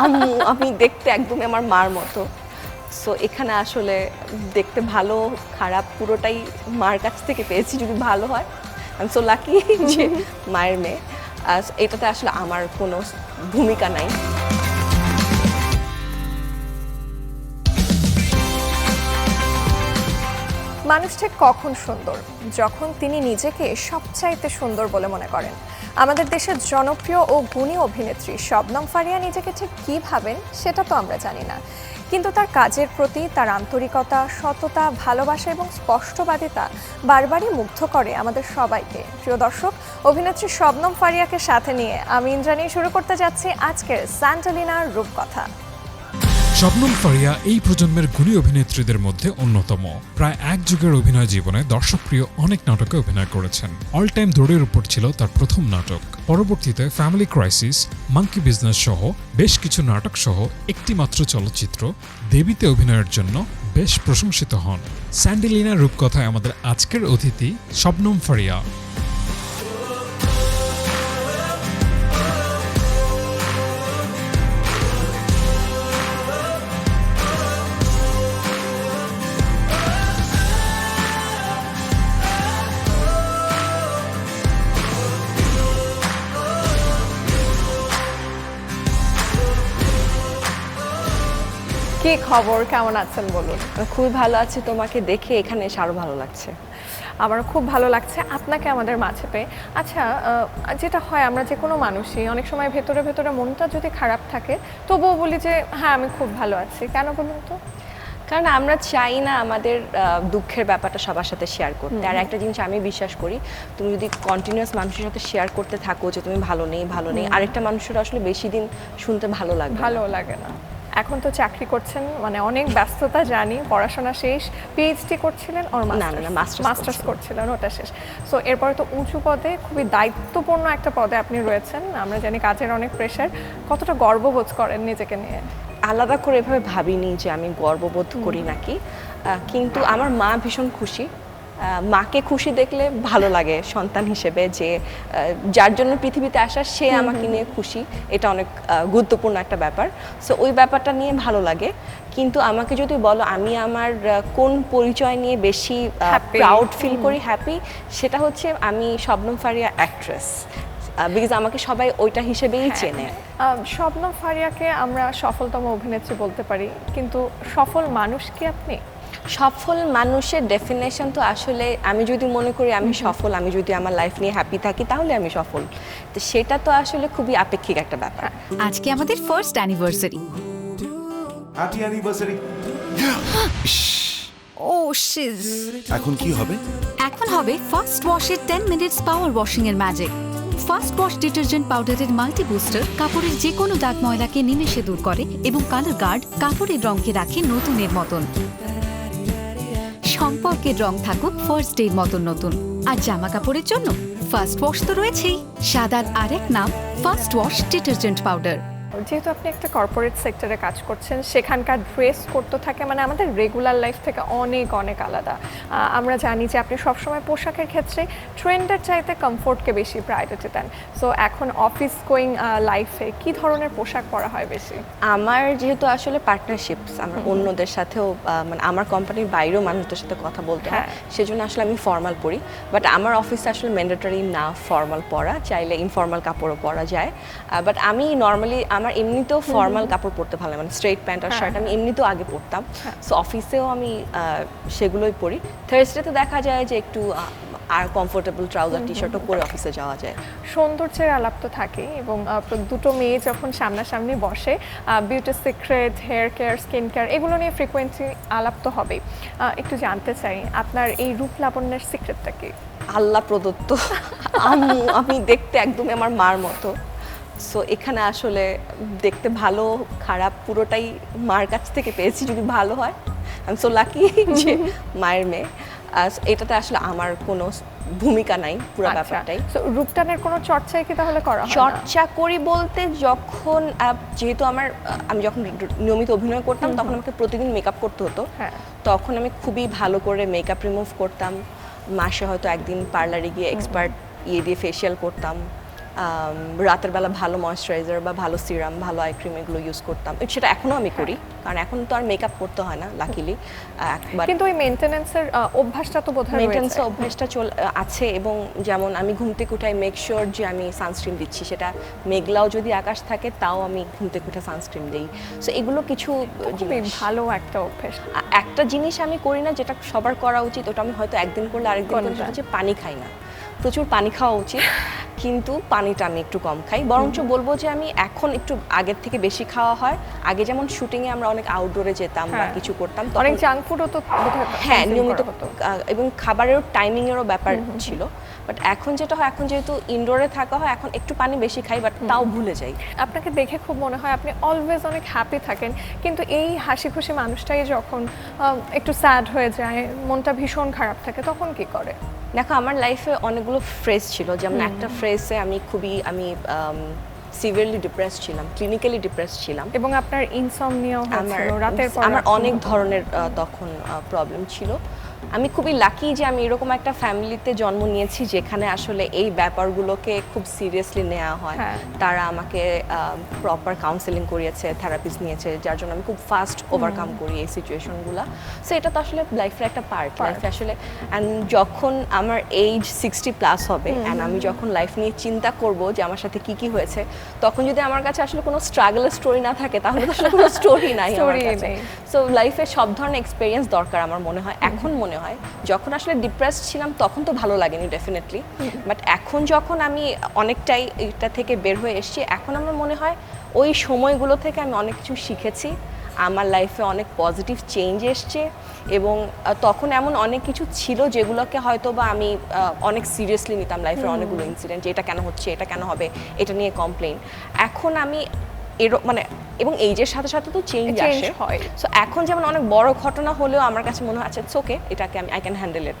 আম্মু আমি দেখতে একদমই আমার মার মতো। সো এখানে আসলে দেখতে ভালো, খারাপ, পুরোটাই মার কাছ থেকে পেয়েছি যদি ভালো হয়। আমি সো লাকি যে মায়ের মেয়ে। এটাতে আসলে আমার কোনো ভূমিকা নাই। মানুষ ঠিক কখন সুন্দর? যখন তিনি নিজেকে সবচাইতে সুন্দর বলে মনে করেন। আমাদের দেশের জনপ্রিয় ও গুণী অভিনেত্রী শবনম ফারিয়া নিজেকে ঠিক কী ভাবেন সেটা তো আমরা জানি না। কিন্তু তার কাজের প্রতি তার আন্তরিকতা, সততা, ভালোবাসা এবং স্পষ্টবাদিতা বারবারই মুগ্ধ করে আমাদের সবাইকে। প্রিয় দর্শক, অভিনেত্রী শবনম ফারিয়াকে সাথে নিয়ে আমি ইন্দ্রাণী শুরু করতে যাচ্ছি আজকের স্যান্টালিনার রূপকথা। শবনম ফারিয়া এই প্রজন্মের গুণী অভিনেত্রীদের মধ্যে অন্যতম। প্রায় এক যুগের অভিনয় জীবনে দর্শকপ্রিয় অনেক নাটকে অভিনয় করেছেন। অল টাইম দৌড়ের উপর ছিল তার প্রথম নাটক। পরবর্তীতে ফ্যামিলি ক্রাইসিস মাঙ্কি বিজনেস সহ বেশ কিছু নাটক সহ একটি মাত্র চলচ্চিত্র দেবীতে অভিনয়ের জন্য বেশ প্রশংসিত হন। স্যান্ডেলিনা রূপকথায় আমাদের আজকের অতিথি শবনম ফারিয়া। কি খবর? কেমন আছেন বলুন? খুবই ভালো আছি তোমাকে দেখে এখানে এসে আরও ভালো লাগছে। আমার খুব ভালো লাগছে আপনাকে আমাদের মাঝে পেয়ে। আচ্ছা যেটা হয় আমরা যে কোনো মানুষই অনেক সময় ভেতরে ভেতরে মনটা যদি খারাপ থাকে তবুও বলি যে হ্যাঁ আমি খুব ভালো আছি। কেন বলুন তো? কারণ আমরা চাই না আমাদের দুঃখের ব্যাপারটা সবার সাথে শেয়ার করতে। আর একটা জিনিস আমি বিশ্বাস করি তুমি যদি কন্টিনিউয়াস মানুষের সাথে শেয়ার করতে থাকো যে তুমি ভালো নেই ভালো নেই আরেকটা মানুষের আসলে বেশি দিন শুনতে ভালো লাগবে না। ভালো লাগে না। এখন তো চাকরি করছেন মানে অনেক ব্যস্ততা জানি পড়াশোনা শেষ পিএইচডি করছিলেন ওর না, না, masters? মাস্টার্স। করছিলেন ওটা শেষ। সো এরপরে তো উঁচু পদে খুবই দায়িত্বপূর্ণ একটা পদে আপনি রয়েছেন আমরা জানি কাজের অনেক প্রেশার কতটা গর্ববোধ করেন নিজেকে নিয়ে? আলাদা করে এভাবে ভাবিনি যে আমি গর্ববোধ করি নাকি। কিন্তু আমার মা ভীষণ খুশি মাকে খুশি দেখলে ভালো লাগে সন্তান হিসেবে যে যার জন্য পৃথিবীতে আসা সে আমাকে নিয়ে খুশি। এটা অনেক গুরুত্বপূর্ণ একটা ব্যাপার। সো ওই ব্যাপারটা নিয়ে ভালো লাগে। কিন্তু আমাকে যদি বলো আমি আমার কোন পরিচয় নিয়ে বেশি. প্রাউড ফিল করি হ্যাপি সেটা হচ্ছে আমি শবনম ফারিয়া অ্যাক্ট্রেস বিকজ আমাকে সবাই ওইটা হিসেবেই চেনে। আহ, শবনম ফারিয়াকে আমরা সফলতম অভিনেত্রী বলতে পারি। কিন্তু সফল মানুষ কি আপনি? সফল মানুষের ডেফিনেশন তো আসলে আমি যদি মনে করি আমি সফল আমি যদি আমার লাইফ নিয়ে হ্যাপি থাকি তাহলে আমি সফল। তো সেটা তো আসলে খুবই আপেক্ষিক একটা ব্যাপার। আজকে আমাদের ফার্স্ট অ্যানিভার্সারি হ্যাপি অ্যানিভার্সারি ও শিজ এখন কি হবে? এখন হবে ফার্স্ট ওয়াশের 10 মিনিটস পাওয়ার ওয়াশিং এর ম্যাজিক ফার্স্ট ওয়াশ ডিটারজেন্ট পাউডারের মাল্টি বুস্টার কাপড়ের যে কোনো দাগ ময়লাকে নিমেষে দূর করে এবং কালার গার্ড কাপড়ের রঙকে রাখে নতুনের মতন। সম্পর্কের রং থাকুক ফার্স্ট ডের মতন নতুন। আর জামা কাপড়ের জন্য ফার্স্ট ওয়াশ তো রয়েছেই। সাদার আরেক নাম ফার্স্ট ওয়াশ ডিটারজেন্ট পাউডার যেহেতু আপনি একটা কর্পোরেট সেক্টরে কাজ করছেন সেখানকার ড্রেস করতে থাকে মানে আমাদের রেগুলার লাইফ থেকে অনেক অনেক আলাদা। আমরা জানি যে আপনি সবসময় পোশাকের ক্ষেত্রে ট্রেন্ডের চাইতে কমফোর্টকে বেশি প্রায়োরিটি দেন। সো এখন অফিস গোয়িং লাইফে কি ধরনের পোশাক পরা হয় বেশি? আমার যেহেতু আসলে পার্টনারশিপস আমার অন্যদের সাথেও মানে আমার কোম্পানির বাইরেও মানুষদের সাথে কথা বলতে হয় হ্যাঁ। সেজন্য আসলে আমি ফর্মাল পরি। বাট আমার অফিসে আসলে ম্যান্ডেটরি না ফর্মাল পরা চাইলে ইনফর্মাল কাপড়ও পরা যায়। বাট আমি নর্মালি আমার এমনিতেও ফর্মাল কাপড় পরতে ভালো লাগে মানে স্ট্রেট প্যান্ট আর হ্যাঁ, শার্ট আমি এমনিতেও আগে পরতাম। হ্যাঁ। সো অফিসেও আমি সেগুলোই পরি। থার্সডেতে দেখা যায় যে একটু আর কমফোর্টেবল ট্রাউজার টি শার্টও পরে অফিসে যাওয়া যায়। সৌন্দর্যের আলাপ তো থাকেই এবং দুটো মেয়ে যখন সামনাসামনি বসে beauty secret hair care skin care এগুলো নিয়ে ফ্রিকোয়েন্সি আলাপ তো আহ, একটু জানতে চাই আপনার এই রূপ লাবণ্যের সিক্রেটটা কি? আল্লাহ প্রদত্ত। আমি দেখতে একদমই আমার মার মতো। সো এখানে আসলে দেখতে ভালো খারাপ পুরোটাই মার কাছ থেকে পেয়েছি যদি ভালো হয়। আমি সো লাকি যে মায়ের মেয়ে। এটাতে আসলে আমার কোনো ভূমিকা নাই পুরো আচ্ছা। ব্যাপারটাই। রূপটানের কোনো চর্চাই কি তাহলে করা চর্চা করি বলতে যখন যেহেতু আমার আমি যখন নিয়মিত অভিনয় করতাম তখন আমাকে প্রতিদিন মেকআপ করতে হতো। হ্যাঁ। তখন আমি খুবই ভালো করে মেকআপ রিমুভ করতাম। মাসে হয়তো একদিন পার্লারে গিয়ে এক্সপার্ট ইয়ে দিয়ে ফেসিয়াল করতাম। রাতের বেলা ভালো ময়শ্চারাইজার বা ভালো সিরাম ভালো আই ক্রিম এগুলো ইউজ করতাম। সেটা এখনও আমি করি কারণ এখন তো আর মেকআপ করতে হয় না লাকিলি একবার কিন্তু ওই মেনটেনেন্সের অভ্যাসটা তো বোধহয় মেনটেন্স অভ্যাসটা চল আছে এবং যেমন আমি ঘুম থেকে উঠাই মেক শিওর যে আমি সানস্ক্রিন দিচ্ছি। সেটা মেঘলাও যদি আকাশ থাকে তাও আমি ঘুম থেকে উঠে সানস্ক্রিন দিই। সো এগুলো কিছু ভালো একটা অভ্যাস। একটা জিনিস আমি করি না যেটা সবার করা উচিত ওটা আমি হয়তো একদিন করলে আরেকদিন? হচ্ছে পানি খাই না। প্রচুর পানি খাওয়া উচিত কিন্তু পানিটা আমি একটু কম খাই। বরঞ্চ বলব যে আমি এখন একটু আগের থেকে বেশি খাওয়া হয়। আগে যেমন শুটিংয়ে আমরা অনেক আউটডোরে যেতাম বা হ্যাঁ। কিছু করতাম অনেক জাঙ্ক ফুডও তো হ্যাঁ নিয়মিত। এবং খাবারেরও টাইমিংয়েরও ব্যাপার ছিল। বাট এখন যেটা হয় এখন যেহেতু ইনডোরে থাকা হয় এখন একটু পানি বেশি খাই বাট তাও ভুলে যাই। আপনাকে দেখে খুব মনে হয় আপনি অলওয়েজ অনেক হ্যাপি থাকেন কিন্তু এই হাসি খুশি মানুষটাই যখন একটু স্যাড হয়ে যায় মনটা ভীষণ খারাপ থাকে তখন কি করে? দেখো আমার লাইফে অনেকগুলো ফ্রেজ ছিল যেমন একটা ফ্রেজে আমি খুবই আমি সিভিয়ারলি ডিপ্রেস ছিলাম ক্লিনিক্যালি ডিপ্রেস ছিলাম। এবং আপনার হয়েছিল রাতের পর আমার অনেক ধরনের তখন প্রবলেম ছিল। আমি খুবই লাকি যে আমি এরকম একটা ফ্যামিলিতে জন্ম নিয়েছি যেখানে আসলে এই ব্যাপারগুলোকে খুব সিরিয়াসলি নেওয়া হয়। হ্যাঁ। তারা আমাকে প্রপার কাউন্সেলিং করিয়েছে থেরাপিস্ট নিয়েছে যার জন্য আমি খুব ফাস্ট ওভারকাম করি এই সিচুয়েশনগুলো সো এটা তো আসলে লাইফের একটা পার্ট লাইফে আসলে অ্যান্ড যখন আমার এইজ সিক্সটি প্লাস হবে অ্যান্ড আমি যখন লাইফ নিয়ে চিন্তা করব যে আমার সাথে কি কি হয়েছে তখন যদি আমার কাছে আসলে কোনো স্ট্রাগলের স্টোরি না থাকে তাহলে তো আসলে কোনো স্টোরি নেই। সো লাইফে সব ধরনের এক্সপিরিয়েন্স দরকার আমার মনে হয়। এখন মনে হয় যখন আসলে ডিপ্রেস ছিলাম তখন তো ভালো লাগেনি ডেফিনেটলি বাট এখন যখন আমি অনেকটাই এটা থেকে বের হয়ে এসেছি এখন আমার মনে হয় ওই সময়গুলো থেকে আমি অনেক কিছু শিখেছি। আমার লাইফে অনেক পজিটিভ চেঞ্জ এসছে এবং তখন এমন অনেক কিছু ছিল যেগুলোকে হয়তো বা আমি অনেক সিরিয়াসলি নিতাম লাইফের অনেকগুলো ইনসিডেন্ট যে এটা কেন হচ্ছে এটা কেন হবে এটা নিয়ে কমপ্লেন এখন আমি এর মানে এবং এইজের সাথে সাথে তো চেঞ্জ আসে। হয়। সো এখন যেমন অনেক বড় ঘটনা হলেও আমার কাছে মনে আছে আচ্ছা ওকে এটাকে আমি আই ক্যান হ্যান্ডেল ইট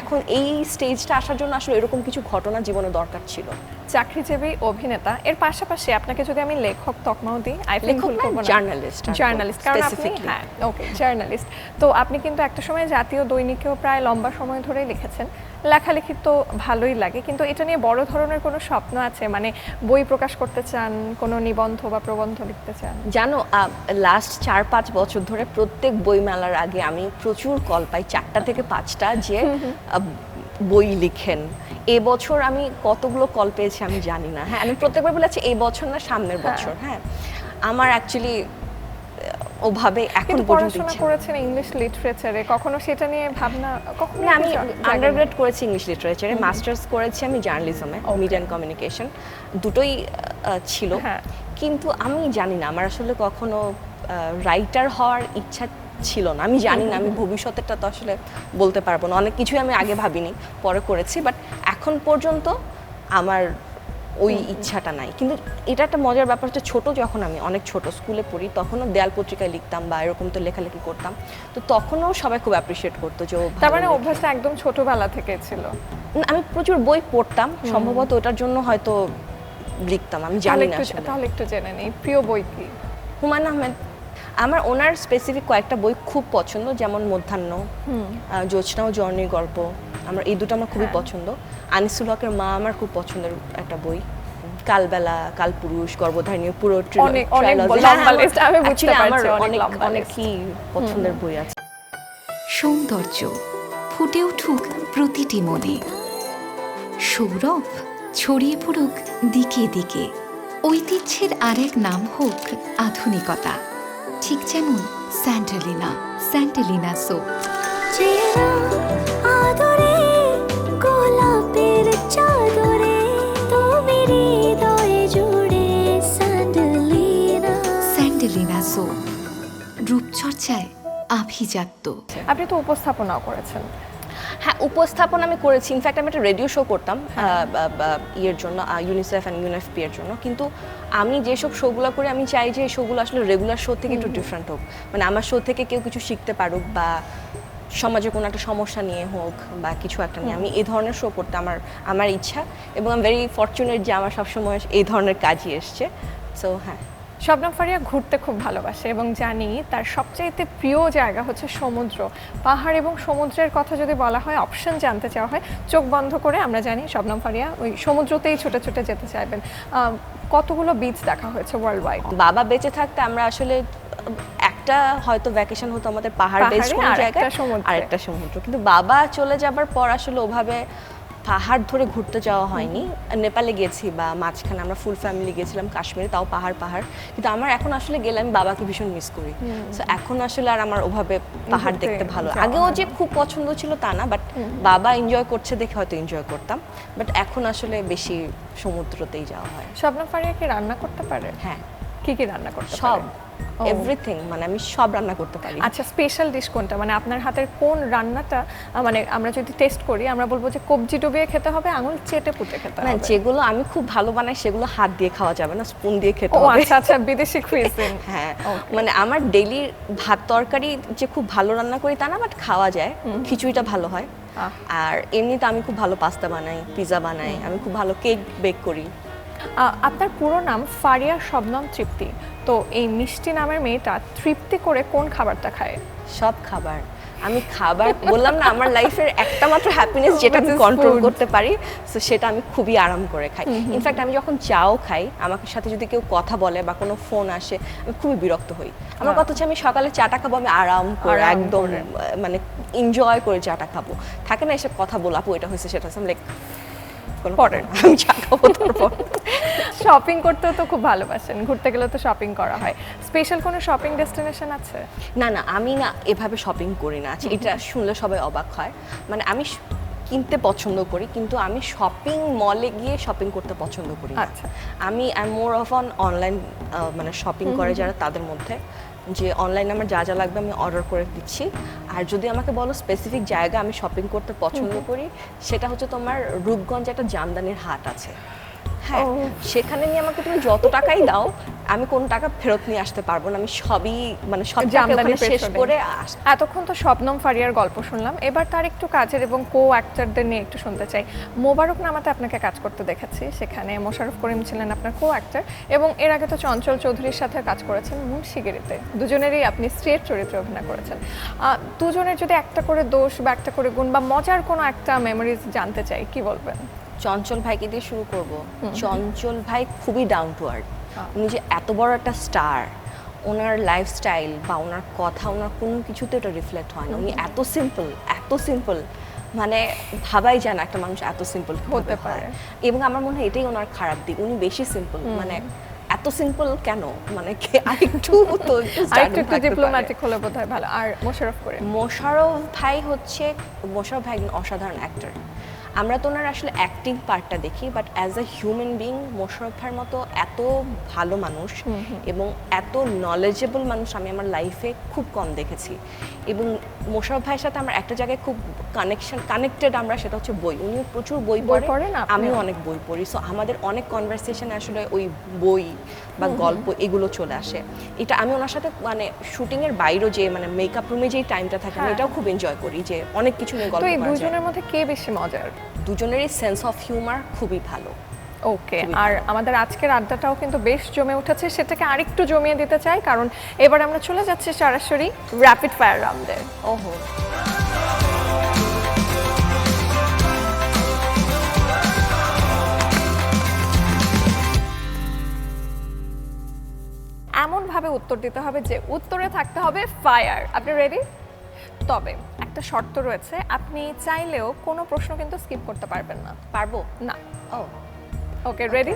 এখন এই স্টেজটা আসার জন্য আসলে এরকম কিছু ঘটনা জীবনে দরকার ছিল। চাকরিজীবী অভিনেতা। এর পাশাপাশি আপনাকে যদি আমি লেখক তকমাও দিই আই থিংক না, আর কি, জার্নালিস্ট কারণ আপনি হ্যাঁ ওকে জার্নালিস্ট তো আপনি কিন্তু একটা সময় জাতীয় দৈনিকেও প্রায় লম্বা সময় ধরে লিখেছেন। লেখালেখি তো ভালোই লাগে কিন্তু এটা নিয়ে বড় ধরনের কোনো স্বপ্ন আছে? মানে বই প্রকাশ করতে চান কোনো নিবন্ধ বা প্রবন্ধ লিখতে চান? জানো লাস্ট চার পাঁচ বছর ধরে প্রত্যেক বইমেলার আগে আমি প্রচুর কল পাই চারটা থেকে পাঁচটা যে বই লিখেন। এবছর আমি কতগুলো কল পেয়েছি আমি জানি না। হ্যাঁ আমি প্রত্যেকবার বলেছি এই বছর না সামনের বছর হ্যাঁ। আমার অ্যাকচুয়ালি ওভাবে এখন পড়াশোনা করেছেন ইংলিশ লিটারেচারে কখনো সেটা নিয়ে ভাবনা কখনো না আমি আন্ডারগ্রেড করেছি ইংলিশ লিটারেচারে মাস্টার্স করেছি আমি জার্নালিজমে মিডিয়া অ্যান্ড কমিউনিকেশন দুটোই ছিল। হ্যাঁ। কিন্তু আমি জানি না আমার আসলে কখনো রাইটার হওয়ার ইচ্ছা ছিল না। আমি জানি না আমি ভবিষ্যতেরটা তো আসলে বলতে পারব না। অনেক কিছুই আমি আগে ভাবিনি পরে করেছি বাট এখন পর্যন্ত আমার ওই ইচ্ছাটা নাই। কিন্তু এটা একটা মজার ব্যাপার হচ্ছে ছোট যখন আমি অনেক ছোট স্কুলে পড়ি তখনও দেয়াল পত্রিকায় লিখতাম বা এরকম তো লেখালেখি করতাম। তো তখনও সবাই খুব অ্যাপ্রিসিয়েট করতো যে তার মানে অভ্যাসটা একদম ছোটোবেলা থেকে ছিল। আমি প্রচুর বই পড়তাম সম্ভবত ওটার জন্য হয়তো লিখতাম আমি জানি না তাহলে একটু জেনে নেই প্রিয় বই কি? হুমায়ুন আহমেদ আমার ওনার স্পেসিফিক কয়েকটা বই খুব পছন্দ যেমন মধ্যাহ্ন জ্যোৎস্না ও জর্নির গল্প। আমার এই দুটো আমার খুবই হ্যাঁ। পছন্দ। আনিসুল হকের মা আমার খুব পছন্দের একটা বই। কালবেলা কালপুরুষ গর্ভধারিণী পুরো অনেক- অনেক trilogy। লম্বা হ্যাঁ, অনেক অনেকই পছন্দের বই আছে। সৌন্দর্য ফুটে উঠুক প্রতিটি মনে। সৌরভ ছড়িয়ে পড়ুক দিকে দিকে। ঐতিহ্যের আরেক নাম হোক আধুনিকতা। ঠিক যেমন স্যান্টালিনা স্যান্টালিনা সো স্যান্ডেলিনা সোপ। রূপচর্চায় আভিজাত্য। আপনি তো উপস্থাপনাও করেছেন। হ্যাঁ উপস্থাপন আমি করেছি। ইনফ্যাক্ট আমি একটা রেডিও শো করতাম বা- ইয়ের জন্য ইউনিসেফ অ্যান্ড ইউএনএফপি এর জন্য। কিন্তু আমি যেসব শোগুলো করি আমি চাই যে এই শোগুলো আসলে রেগুলার শো থেকে একটু ডিফারেন্ট হোক। মানে আমার শো থেকে কেউ কিছু শিখতে পারুক বা সমাজে কোনো একটা সমস্যা নিয়ে হোক বা কিছু একটা নিয়ে। আমি এই ধরনের শো করতে আমার আমার ইচ্ছা এবং আই ভেরি ফর্চুনেট যে আমার সবসময় এই ধরনের কাজই এসছে। সো হ্যাঁ। শবনম ফারিয়া ঘুরতে খুব ভালোবাসে এবং জানি তার সবচাইতে প্রিয় জায়গা হচ্ছে সমুদ্র। পাহাড় এবং সমুদ্রের কথা যদি বলা হয় অপশন জানতে চাওয়া হয় চোখ বন্ধ করে আমরা জানি শবনম ফারিয়া ওই সমুদ্রতেই ছুটে ছুটে যেতে চাইবেন। কতগুলো বিচ দেখা হয়েছে ওয়ার্ল্ড ওয়াইড বাবা বেঁচে থাকতে আমরা আসলে একটা হয়তো ভ্যাকেশন হতো আমাদের পাহাড় পাহাড়ে, কোনো জায়গায়। আর একটা সমুদ্র। কিন্তু বাবা চলে যাবার পর আসলে ওভাবে পাহাড় ধরে ঘুরতে যাওয়া হয়নি। নেপালে গেছি বা মাঝখানে আমরা ফুল ফ্যামিলি গেছিলাম কাশ্মীরে তাও পাহাড় পাহাড়। কিন্তু আমার এখন আসলে গেলে আমি বাবাকে ভীষণ মিস করি। তো এখন আসলে আর আমার ওভাবে পাহাড় দেখতে ভালো। আগেও যে খুব পছন্দ ছিল তা না বাট বাবা এনজয় করছে দেখে হয়তো এনজয় করতাম। বাট এখন আসলে বেশি সমুদ্রতেই যাওয়া হয়। শবনম ফারিয়া কি রান্না করতে পারে? হ্যাঁ। কি কি রান্না করতে সব। এভরিথিং মানে আমি সব রান্না করতে পারি। আচ্ছা স্পেশাল ডিশ কোনটা? মানে আপনার হাতের কোন রান্নাটা মানে আমরা যদি টেস্ট করি আমরা বলব যে কবজি ডুবিয়ে খেতে হবে আঙুল চেটে পুটে খেতে হবে। না যেগুলো আমি খুব ভালো বানাই সেগুলো হাত দিয়ে খাওয়া যাবে না স্পুন দিয়ে খেতে হবে। আচ্ছা আচ্ছা বিদেশি কুইজিন হ্যাঁ মানে আমার ডেইলি ভাত তরকারি যে খুব ভালো রান্না করি তা না বাট খাওয়া যায়। খিচুড়িটা ভালো হয়। আর এমনিতে আমি খুব ভালো পাস্তা বানাই পিৎজা বানাই আমি খুব ভালো কেক বেক করি। আপনার পুরো নাম ফারিয়া শবনম তৃপ্তি। তো এই মিষ্টি নামের মেয়েটা তৃপ্তি করে কোন খাবারটা খায়? সব খাবার। আমি খাবার বললাম না আমার লাইফের একটা মাত্র হ্যাপিনেস যেটা আমি কন্ট্রোল করতে পারি তো সেটা আমি খুবই আরাম করে খাই। ইনফ্যাক্ট আমি যখন চাও খাই আমার সাথে যদি কেউ কথা বলে বা কোনো ফোন আসে আমি খুবই বিরক্ত হই। আমার কথা হচ্ছে আমি সকালে চাটা খাব আমি আরাম করে একদম মানে এনজয় করে চাটা খাব। থাকে না এসব কথা বলা আপু এটা হয়েছে সেটা হচ্ছে লাইক আমি চা তারপর। শপিং করতেও তো খুব ভালোবাসেন ঘুরতে গেলে তো শপিং করা হয়। স্পেশাল কোনো শপিং ডেস্টিনেশন আছে? না না আমি না এভাবে শপিং করি না। আচ্ছা এটা শুনলে সবাই অবাক হয়। মানে আমি কিনতে পছন্দ করি কিন্তু আমি শপিং মলে গিয়ে শপিং করতে পছন্দ করি আচ্ছা। আমি I more of on online মানে শপিং করে যারা তাদের মধ্যে। যে অনলাইনে আমার যা যা লাগবে আমি অর্ডার করে দিচ্ছি। আর যদি আমাকে বলো স্পেসিফিক জায়গা আমি শপিং করতে পছন্দ করি সেটা হচ্ছে তোমার রূপগঞ্জে একটা জামদানির হাট আছে। হ্যাঁ সেখানে নিয়ে আমাকে তুমি যত টাকাই দাও আমি কোন টাকা ফেরত নিয়ে আসতে পারব না আমি সবই মানে সব শেষ করে এতক্ষণ তো শবনম ফারিয়ার গল্প শুনলাম। এবার তার একটু কাজের এবং কো অ্যাক্টরদের নিয়ে একটু শুনতে চাই। মোবারক নামাতে আপনাকে কাজ করতে দেখেছি। সেখানে মোশারফ করিম ছিলেন আপনার কো অ্যাক্টর এবং এর আগে তো চঞ্চল চৌধুরীর সাথে কাজ করেছেন মুন্সিগিরিতে। দুজনেরই আপনি স্ত্রীর চরিত্রে অভিনয় করেছেন। দুজনের যদি একটা করে দোষ বা একটা করে গুণ বা মজার কোনো একটা মেমোরিজ জানতে চাই কি বলবেন? চঞ্চল ভাইকে দিয়ে শুরু করব। চঞ্চল ভাই খুবই ডাউন টু আর্থ উনি যে এত বড় একটা স্টার ওনার লাইফস্টাইল বা ওনার কথা ওনার কোনো কিছুতে ওটা রিফ্লেক্ট হয় না। উনি এত সিম্পল এত সিম্পল মানে ভাবাই যায় না একটা মানুষ এত সিম্পল হতে পারে। এবং আমার মনে হয় এটাই ওনার খারাপ দিক। উনি বেশি সিম্পল মানে এত সিম্পল কেন? মানে আরেকটু তো। ডিপ্লোম্যাটিক হলে হয় ভালো। আর মোশাররফ করিম? মোশারফ ভাই হচ্ছে মোশারফ ভাই একজন অসাধারণ অ্যাক্টর আমরা তো ওনার আসলে অ্যাক্টিং পার্টটা দেখি but as a human being Mosharraf ভাইয়ের মতো এত ভালো মানুষ এবং এত নলেজেবল মানুষ আমি আমার লাইফে খুব কম দেখেছি। এবং মোশারফ ভাইয়ের সাথে আমার একটা জায়গায় খুব কানেকশন কানেক্টেড আমরা সেটা হচ্ছে বই। উনি প্রচুর বই পড়েন আমিও অনেক বই পড়ি। সো আমাদের অনেক কনভারসেশন আসলে ওই বই বা গল্প এগুলো চলে আসে। এটা আমি ওনার সাথে মানে শুটিং এর বাইরেও যে মানে মেকআপ রুমে যেই টাইমটা থাকে আমি হ্যাঁ। এটাও খুব এনজয় করি যে অনেক কিছু নিয়ে গল্প তো এই দুজনের মধ্যে কে বেশি মজার? দুজনেরই সেন্স অফ হিউমার খুবই ভালো। ওকে আর আমাদের আজকের আড্ডাটাও কিন্তু বেশ জমে উঠেছে সেটাকে আরেকটু জমিয়ে দিতে চাই কারণ এবার আমরা চলে যাচ্ছি সরাসরি র্যাপিড ফায়ার রাউন্ডে ওহো। এমনভাবে উত্তর দিতে হবে যে উত্তরে থাকতে হবে ফায়ার আপনি রেডি তবে একটা শর্ত রয়েছে আপনি চাইলেও কোনো প্রশ্ন কিন্তু স্কিপ করতে পারবেন না। পারব? না। ও। ওকে রেডি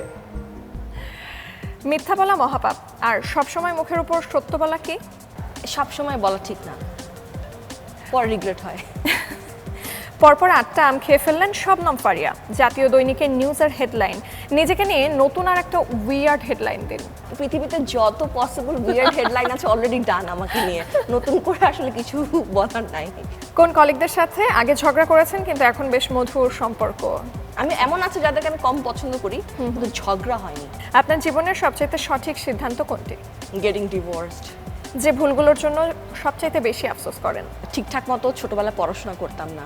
মিথ্যা বলা মহাপাপ। আর সবসময় মুখের উপর সত্য বলা কি? সব সময় বলা ঠিক না। পর রিগ্রেট হয়। পরপর আটটা আম খেয়ে ফেললেন শবনম ফারিয়া জাতীয় দৈনিকের নিউজের হেডলাইন। নিজেকে নিয়ে নতুন আর একটা উইয়ার্ড হেডলাইন দিন। পৃথিবীতে যত পসিবল উইয়ার্ড হেডলাইন আছে অলরেডি ডান আমাকে নিয়ে। নতুন করে আসলে কিছু বলার নাই। কোন কলিগদের সাথে? আগে ঝগড়া করেছেন কিন্তু এখন বেশ মধুর সম্পর্ক। আমি এমন আছে যাদেরকে আমি কম পছন্দ করি কিন্তু ঝগড়া হয়নি। আপনার জীবনের সবচেয়ে সঠিক সিদ্ধান্ত কোনটি? গেটিং ডিভোর্সড যে ভুলগুলোর জন্য সবচাইতে বেশি আফসোস করেন। ঠিকঠাক মতো ছোটবেলা পড়াশোনা করতাম না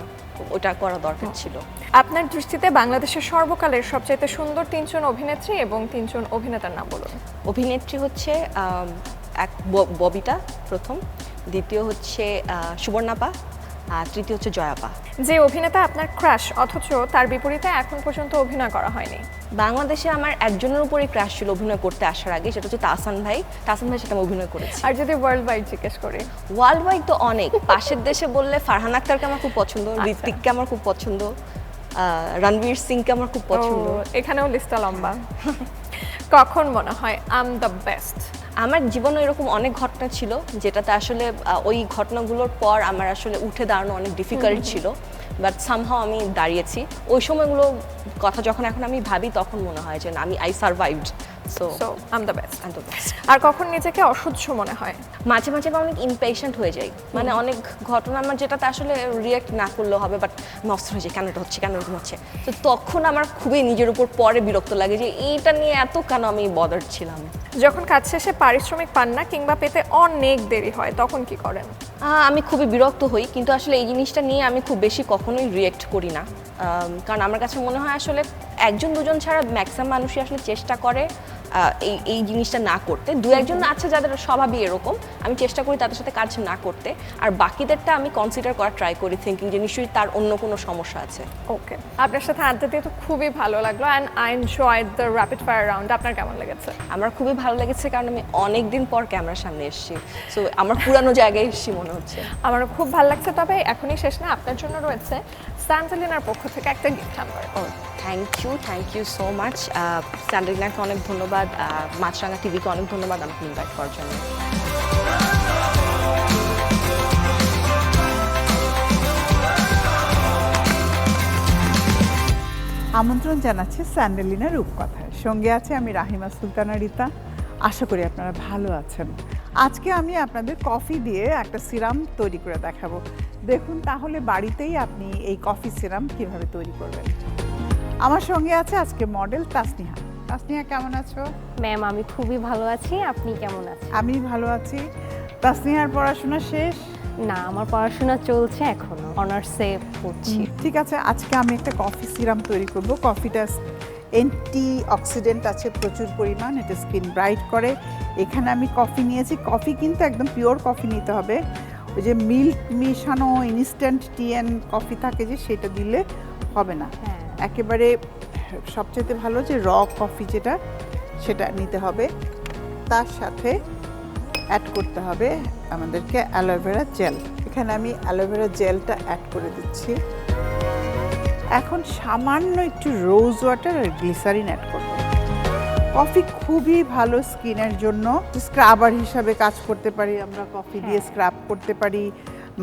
ওটা করা দরকার ছিল। আপনার দৃষ্টিতে বাংলাদেশের সর্বকালের সবচাইতে সুন্দর তিনজন অভিনেত্রী এবং তিনজন অভিনেতার নাম বলুন। অভিনেত্রী হচ্ছে এক ববিতা প্রথম দ্বিতীয় হচ্ছে সুবর্ণাপা আর তৃতীয় হচ্ছে জয়াপা যে অভিনেতা আপনার ক্রাশ অথচ তার বিপরীতে এখন পর্যন্ত অভিনয় করা হয়নি। বাংলাদেশে আমার একজনের উপরেই ক্রাশ ছিল অভিনয় করতে আসার আগে সেটা হচ্ছে তাসান ভাই। তাসান ভাই সাথে আমি অভিনয় করেছি। আর যদি ওয়ার্ল্ড ওয়াইড জিজ্ঞেস করি? ওয়ার্ল্ড ওয়াইড তো অনেক। পাশের দেশে বললে ফারহান আক্তারকে আমার খুব পছন্দ ঋত্বিককে আমার খুব পছন্দ রণবীর সিংকে আমার খুব পছন্দ। এখানেও লিস্টটা লম্বা। কখন মনে হয় আম দ্য বেস্ট আমার জীবনে এরকম অনেক ঘটনা ছিল যেটাতে আসলে ওই ঘটনাগুলোর পর আমার আসলে উঠে দাঁড়ানো অনেক ডিফিকাল্ট ছিল। বাট সামহাও আমি দাঁড়িয়েছি। ওই সময়গুলো কথা যখন এখন আমি ভাবি তখন মনে হয় যে আমি I survived so um the best best আর কখন নিজেকে অসহ্য মনে হয়? মাঝে মাঝে আমি অনেক ইমপেশেন্ট হয়ে যাই। মানে অনেক ঘটনা আমার যেটাতে আসলে রিয়েক্ট না করলেও হবে বাট অস্থির হয়ে যাই কেন এটা হচ্ছে কেন এরকম হচ্ছে? তো তখন আমার খুবই নিজের উপর পরে বিরক্ত লাগে যে এইটা নিয়ে এত কেন আমি বদার ছিলাম? যখন কাজ শেষে পারিশ্রমিক পান না কিংবা পেতে অনেক দেরি হয় তখন কি করেন? আমি খুবই বিরক্ত হই, কিন্তু আসলে এই জিনিসটা নিয়ে আমি খুব বেশি কখনোই রিয়েক্ট করি না। কারণ আমার কাছে মনে হয় আসলে একজন দুজন ছাড়া ম্যাক্সিমাম মানুষই আসলে চেষ্টা করে এই এই জিনিসটা না করতে। দু একজন আছে যাদের স্বভাবই এরকম। আমি চেষ্টা করি তাদের সাথে কাজ না করতে। আর বাকিদেরটা আমি কনসিডার করার ট্রাই করি থিঙ্কিং যে নিশ্চয়ই তার অন্য কোনো সমস্যা আছে। ওকে আপনার সাথে আড্ডা দিয়ে তো খুবই ভালো লাগল and I enjoy the rapid fire round আপনার কেমন লেগেছে? আমার খুবই ভালো লেগেছে কারণ আমি অনেক দিন পর ক্যামেরার সামনে এসেছি। সো আমার পুরানো জায়গায় এসেছি মনে হচ্ছে। আমারও খুব ভালো লাগছে তবে এখনই শেষ না আপনার জন্য রয়েছে স্যান্টালিনার পক্ষ থেকে একটা gift hamper O thank you thank you so much স্যান্ডেলিনাকে অনেক ধন্যবাদ মাছরাঙা টিভিকে অনেক ধন্যবাদ আমাকে ইনভাইট করার জন্য। আমন্ত্রণ জানাচ্ছি স্যান্ডেলিনা রূপকথায় সঙ্গে আছে আমি রাহিমা সুলতানা রিতা। আশা করি আপনারা ভালো আছেন। আজকে আমি আপনাদের কফি দিয়ে একটা সিরাম তৈরি করে দেখাবো। দেখুন তাহলে বাড়িতেই আপনি এই কফি সিরাম কীভাবে তৈরি করবেন। আমার সঙ্গে আছে আজকে মডেল তাসনিহা। তাসনিহা কেমন আছো? ম্যাম আমি খুবই ভালো আছি। আপনি কেমন আছেন? আমি ভালো আছি। তাসনিহার পড়াশোনা শেষ? না আমার পড়াশোনা চলছে এখনও। অনার্সে পড়ছি। ঠিক আছে আজকে আমি একটা কফি সিরাম তৈরি করব। কফিটা অ্যান্টি অক্সিডেন্ট আছে প্রচুর পরিমাণ এটা স্কিন ব্রাইট করে। এখানে আমি কফি নিয়েছি কফি কিন্তু একদম পিওর কফি নিতে হবে। ওই যে মিল্ক মিশানো ইনস্ট্যান্ট টি অ্যান্ড কফি থাকে যে সেটা দিলে হবে না। হ্যাঁ। একেবারে সবচেয়ে ভালো যে র কফি যেটা সেটা নিতে হবে। তার সাথে অ্যাড করতে হবে আমাদেরকে অ্যালোভেরা জেল এখানে আমি অ্যালোভেরা জেলটা অ্যাড করে দিচ্ছি। এখন সামান্য একটু রোজ ওয়াটার আর গ্লিসারিন অ্যাড করব। কফি খুবই ভালো স্কিনের জন্য। স্ক্রাবার হিসাবে কাজ করতে পারি আমরা কফি দিয়ে স্ক্রাব করতে পারি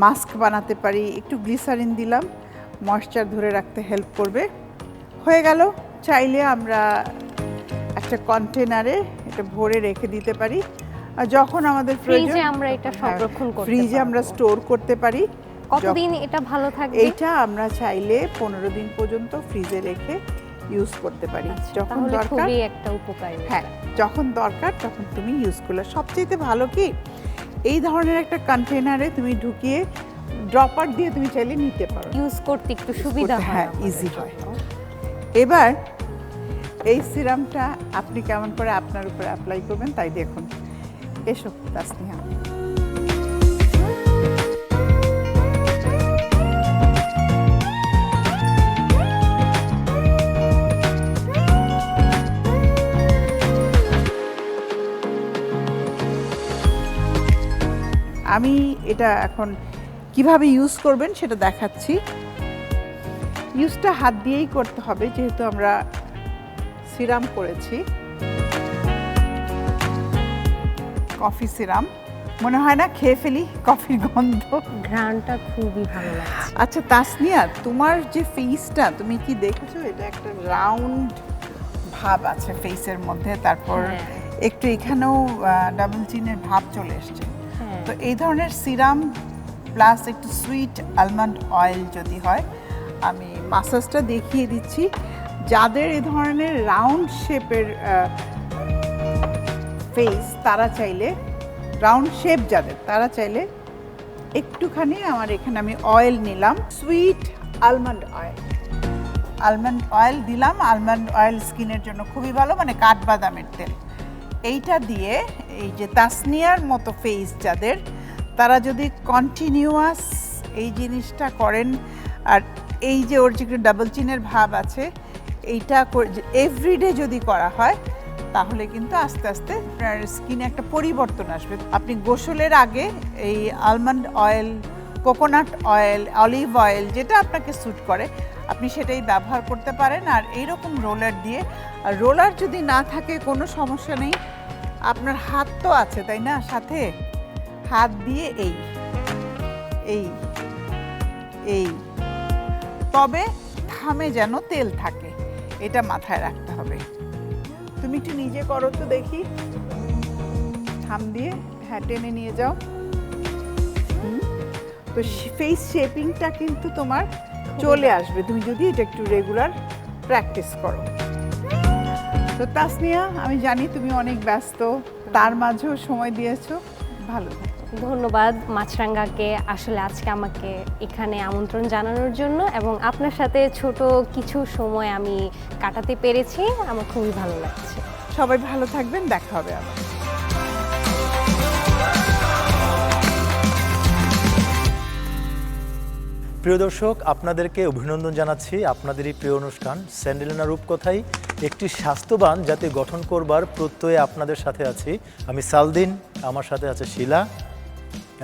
মাস্ক বানাতে পারি একটু গ্লিসারিন দিলাম। ময়েশ্চার ধরে রাখতে হেল্প করবে। হয়ে গেল চাইলে আমরা একটা কন্টেনারে এটা ভরে রেখে দিতে পারি। আর যখন আমাদের ফ্রিজে আমরা এটা সংরক্ষণ করতে ফ্রিজে আমরা স্টোর করতে পারি। কতদিন এটা ভালো থাকবে? এইটা আমরা চাইলে পনেরো দিন পর্যন্ত ফ্রিজে রেখে ইউজ করতে পারি। আচ্ছা, যখন দরকার খুবই একটা উপকারী হ্যাঁ যখন দরকার তখন তুমি ইউজ করলে। সবচেয়ে ভালো কি এই ধরনের একটা কন্টেনারে তুমি ঢুকিয়ে ড্রপার দিয়ে তুমি চাইলে নিতে পারো। ইউজ করতে একটু সুবিধা হয় হ্যাঁ, ইজি হয়। এবার এই সিরামটা আপনি কেমন করে আপনার উপরে অ্যাপ্লাই করবেন তাই দেখুন। এসো তাসনিহা। আমি এটা এখন কীভাবে ইউজ করবেন সেটা দেখাচ্ছি। ইউজটা হাত দিয়েই করতে হবে যেহেতু আমরা সিরাম করেছি। Coffee serum. মনে হয় না খেয়ে ফেলি কফির গন্ধ। ঘ্রাণটা খুবই ভালো লাগছে। আচ্ছা তাসনিয়া তোমার যে ফেসটা তুমি কি দেখেছ? এটা একটা রাউন্ড ভাব আছে ফেসের মধ্যে তারপর হ্যাঁ। একটু এখানেও ডাবল চিনের ভাব চলে এসছে। তো এই ধরনের সিরাম প্লাস একটু সুইট আলমন্ড অয়েল যদি হয়, আমি মাসাজটা দেখিয়ে দিচ্ছি। যাদের এই ধরনের রাউন্ড শেপের ফেস তারা চাইলে রাউন্ড শেপ যাদের, তারা চাইলে একটুখানি আমার এখানে আমি অয়েল নিলাম sweet almond oil almond oil দিলাম আলমন্ড অয়েল স্কিনের জন্য খুবই ভালো মানে কাঠবাদামের তেল। এইটা দিয়ে এই যে তাসনিয়ার মতো ফেস যাদের, তারা যদি কন্টিনিউয়াস এই জিনিসটা করেন, আর এই যে ওর যে ডাবল চিনের ভাব আছে, এইটা এভরিডে যদি করা হয়, তাহলে কিন্তু আস্তে আস্তে আপনার স্কিনে একটা পরিবর্তন আসবে। আপনি গোসলের আগে এই almond oil coconut oil olive oil যেটা আপনাকে স্যুট করে, আপনি সেটাই ব্যবহার করতে পারেন। আর এইরকম রোলার দিয়ে, আর রোলার যদি না থাকে, কোনো সমস্যা নেই। আপনার হাত তো আছে তাই না? সাথে হাত দিয়ে এই এই এই। তবে থামে যেন তেল থাকে এটা মাথায় রাখতে হবে। তুমি একটু নিজে করো তো দেখি। থাম দিয়ে হ্যাঁ টেনে নিয়ে যাও। তো ফেস শেপিংটা কিন্তু তোমার চলে আসবে। তুমি যদি এটা একটু রেগুলার প্র্যাকটিস করো। তো তাসনিয়া আমি জানি তুমি অনেক ব্যস্ত তার মাঝেও সময় দিয়েছ। ভালো ধন্যবাদ মাছরাঙ্গাকে আসলে আজকে আমাকে এখানে আমন্ত্রণ জানানোর জন্য এবং আপনার সাথে ছোট কিছু সময় আমি কাটাতে পেরেছি। আমার খুবই ভালো লাগছে। সবাই ভালো থাকবেন দেখা হবে আবার। প্রিয় দর্শক, আপনাদেরকে অভিনন্দন জানাচ্ছি আপনাদেরই প্রিয় অনুষ্ঠান স্যান্ডেলিনা রূপকথাই একটি স্বাস্থ্যবান জাতি গঠন করবার প্রত্যয়ে আপনাদের সাথে আছি। আমি সালদিন, আমার সাথে আছে শিলা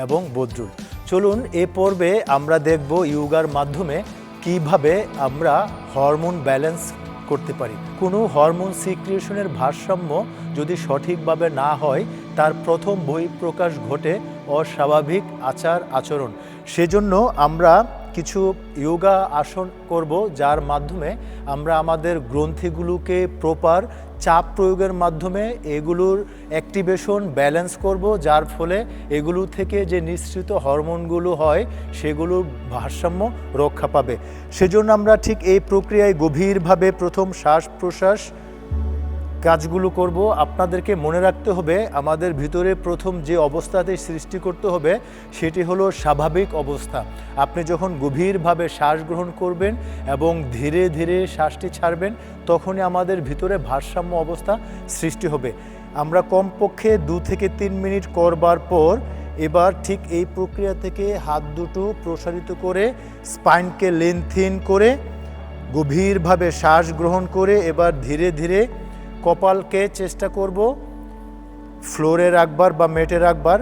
এবং বদরুল। চলুন এ পর্বে আমরা দেখব ইয়োগার মাধ্যমে কীভাবে আমরা হরমোন ব্যালেন্স করতে পারি। কোনো হরমোন সিক্রিয়েশনের ভারসাম্য যদি সঠিকভাবে না হয়, তার প্রথম বহিঃপ্রকাশ ঘটে অস্বাভাবিক আচার আচরণ সেজন্য আমরা কিছু যোগা আসন করব, যার মাধ্যমে আমরা আমাদের গ্রন্থিগুলোকে প্রপার চাপ প্রয়োগের মাধ্যমে এগুলোর অ্যাক্টিভেশন ব্যালেন্স করব, যার ফলে এগুলো থেকে যে নিঃসৃত হরমোনগুলো হয়, সেগুলোর ভারসাম্য রক্ষা পাবে। সেজন্য আমরা ঠিক এই প্রক্রিয়ায় গভীরভাবে প্রথম শ্বাস প্রশ্বাস কাজগুলো করব, আপনাদেরকে মনে রাখতে হবে, আমাদের ভিতরে প্রথম যে অবস্থাতে সৃষ্টি করতে হবে, সেটি হলো স্বাভাবিক অবস্থা। আপনি যখন গভীরভাবে শ্বাস গ্রহণ করবেন এবং ধীরে ধীরে শ্বাসটি ছাড়বেন, তখনই আমাদের ভিতরে ভারসাম্য অবস্থা সৃষ্টি হবে। আমরা কমপক্ষে দু থেকে তিন মিনিট করবার পর, এবার ঠিক এই প্রক্রিয়া থেকে হাত দুটো প্রসারিত করে, স্পাইনকে লেনথিন করে, গভীরভাবে শ্বাস গ্রহণ করে, এবার ধীরে ধীরে কপালকে চেষ্টা করব ফ্লোরে রাখবার বা মেটে রাখবার।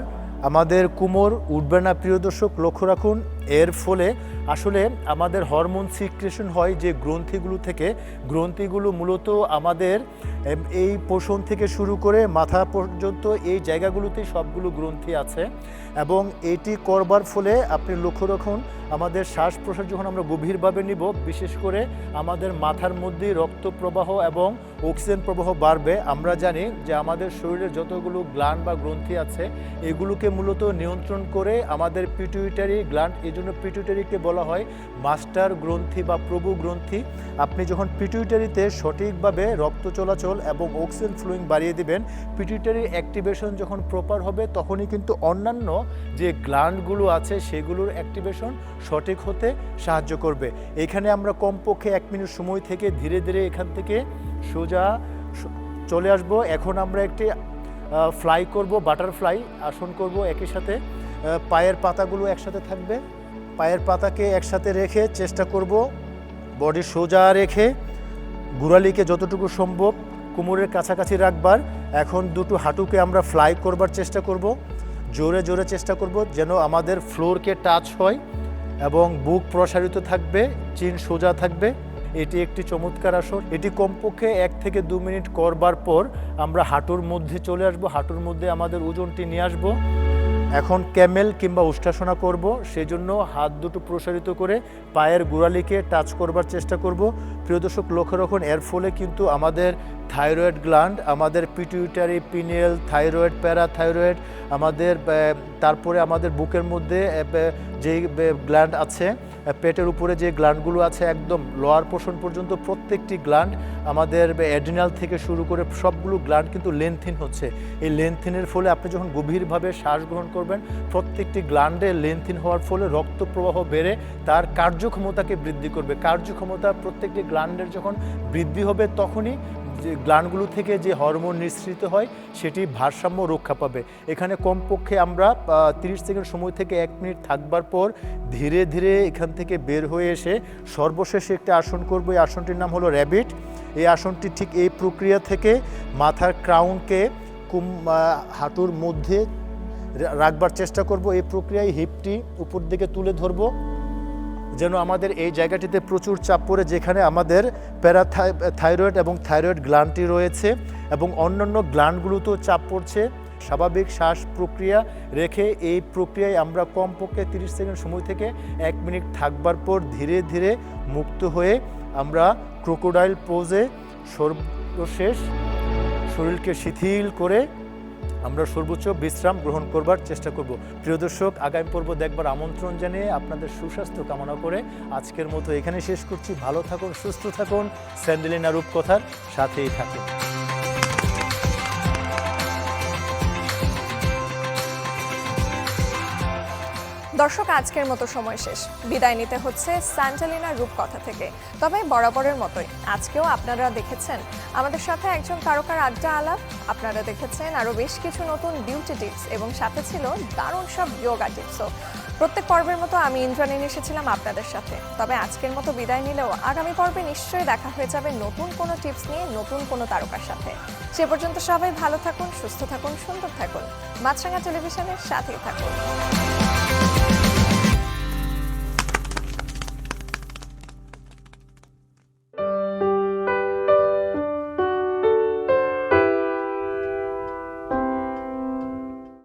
আমাদের কুমোর উঠবে না, প্রিয় দর্শক, লক্ষ্য রাখুন, এর ফলে আসলে আমাদের হরমোন সিক্রেশন হয় যে গ্রন্থিগুলো থেকে, গ্রন্থিগুলো মূলত আমাদের এই পোষণ থেকে শুরু করে মাথা পর্যন্ত এই জায়গাগুলোতে সবগুলো গ্রন্থি আছে এবং এটি করবার ফলে আপনি লক্ষ্য রাখুন, আমাদের শ্বাস প্রশ্বাস যখন আমরা গভীরভাবে নিব, বিশেষ করে আমাদের মাথার মধ্যে রক্ত প্রবাহ এবং অক্সিজেন প্রবাহ বাড়বে, আমরা জানি যে আমাদের শরীরের যতগুলো গ্ল্যান্ড বা গ্রন্থি আছে, এগুলোকে মূলত নিয়ন্ত্রণ করে আমাদের পিটুইটারি গ্ল্যান্ড এই জন্য পিটুইটারিকে বলা হয় মাস্টার গ্রন্থি বা প্রভু গ্রন্থি। আপনি যখন পিটুইটারিতে সঠিকভাবে রক্ত চলাচল এবং অক্সিজেন ফ্লুইং বাড়িয়ে দিবেন, পিটুইটারি অ্যাক্টিভেশন যখন প্রপার হবে, তখনই কিন্তু অন্যান্য যে গ্ল্যান্ডগুলো আছে, সেগুলোর অ্যাক্টিভেশন সঠিক হতে সাহায্য করবে। এখানে আমরা কমপক্ষে এক মিনিট সময় থেকে ধীরে ধীরে এখান থেকে সোজা চলে আসব। এখন আমরা একটি ফ্লাই করব বাটারফ্লাই আসন করব, একই সাথে। পায়ের পাতাগুলো একসাথে থাকবে। পায়ের পাতাকে একসাথে রেখে চেষ্টা করব, বডি সোজা রেখে গুড়ালিকে যতটুকু সম্ভব কোমরের কাছাকাছি রাখবার। এখন দুটো হাঁটুকে আমরা ফ্লাই করবার চেষ্টা করব, জোরে জোরে চেষ্টা করব যেন আমাদের ফ্লোরকে টাচ হয় এবং বুক প্রসারিত থাকবে চিন সোজা থাকবে। এটি একটি চমৎকার আসন এটি কমপক্ষে এক থেকে দু মিনিট করবার পর আমরা হাঁটুর মধ্যে চলে আসব, হাঁটুর মধ্যে আমাদের ওজনটি নিয়ে আসব। এখন ক্যামেল কিংবা উষ্ঠাসনা করব, সেজন্য হাত দুটো প্রসারিত করে পায়ের গোড়ালিকে টাচ করবার চেষ্টা করব। প্রিয় দর্শক, লক্ষ্য রাখুন, এর ফলে কিন্তু আমাদের থাইরয়েড গ্ল্যান্ড আমাদের পিটিউটারি পিনিয়েল থাইরয়েড প্যারাথাইরয়েড আমাদের তারপরে আমাদের বুকের মধ্যে আহ, যে গ্ল্যান্ড আছে পেটের উপরে যে গ্ল্যান্ডগুলো আছে একদম লোয়ার পোর্শন পর্যন্ত প্রত্যেকটি গ্ল্যান্ড আমাদের অ্যাড্রিনাল থেকে শুরু করে সবগুলো গ্ল্যান্ড কিন্তু লেন্থিন হচ্ছে। এই লেন্থিনের ফলে আপনি যখন গভীরভাবে শ্বাস গ্রহণ করবেন প্রত্যেকটি গ্ল্যান্ডে লেন্থিন হওয়ার ফলে রক্ত প্রবাহ বেড়ে তার কার্যক্ষমতাকে বৃদ্ধি করবে। কার্যক্ষমতা প্রত্যেকটি গ্ল্যান্ডের যখন বৃদ্ধি হবে তখনই যে গ্ল্যান্ডগুলো থেকে যে হরমোন নিঃসৃত হয়, সেটি ভারসাম্য রক্ষা পাবে। এখানে কমপক্ষে আমরা তিরিশ সেকেন্ড সময় থেকে এক মিনিট থাকবার পর ধীরে ধীরে এখান থেকে বের হয়ে এসে সর্বশেষে একটা আসন করব। এই আসনটির নাম হলো র্যাবিট এই আসনটি ঠিক এই প্রক্রিয়া থেকে মাথার ক্রাউনকে কুম হাঁটুর মধ্যে রাখবার চেষ্টা করব। এই প্রক্রিয়ায় হিপটি উপর দিকে তুলে ধরবো। যেন আমাদের এই জায়গাটিতে প্রচুর চাপ পড়ে, যেখানে আমাদের প্যারাথাই, থাইরয়েড এবং থাইরয়েড গ্ল্যান্ডটি রয়েছে এবং অন্যান্য গ্ল্যান্ডগুলোতেও চাপ পড়ছে। স্বাভাবিক শ্বাস প্রক্রিয়া রেখে এই প্রক্রিয়ায় আমরা কমপক্ষে তিরিশ সেকেন্ড সময় থেকে এক মিনিট থাকবার পর ধীরে ধীরে মুক্ত হয়ে আমরা ক্রোকোডাইল পোজে সর্বশেষ শরীরকে শিথিল করে আমরা সর্বোচ্চ বিশ্রাম গ্রহণ করবার চেষ্টা করব। প্রিয় দর্শক, আগামী পর্ব দেখবার আমন্ত্রণ জানিয়ে আপনাদের সুস্বাস্থ্য কামনা করে আজকের মতো এখানে শেষ করছি। ভালো থাকুন, সুস্থ থাকুন। স্যান্ডেলিনা রূপকথার সাথেই থাকুন। দর্শক, আজকের মতো সময় শেষ। বিদায় নিতে হচ্ছে স্যান্টালিনার রূপকথা থেকে। তবে বরাবরের মতোই আজকেও আপনারা দেখেছেন আমাদের সাথে একজন তারকার আড্ডা আলাপ আপনারা দেখেছেন আরও বেশ কিছু নতুন বিউটি টিপস এবং সাথে ছিল দারুণ সব যোগা টিপসও প্রত্যেক পর্বের মতো আমি ইন্দ্রাণী এসেছিলাম আপনাদের সাথে। তবে আজকের মতো বিদায় নিলেও আগামী পর্বে নিশ্চয়ই দেখা হয়ে যাবে নতুন কোনো টিপস নিয়ে, নতুন কোনো তারকার সাথে। সে পর্যন্ত সবাই ভালো থাকুন, সুস্থ থাকুন, সুন্দর থাকুন। মাছরাঙা টেলিভিশনের সাথেই থাকুন।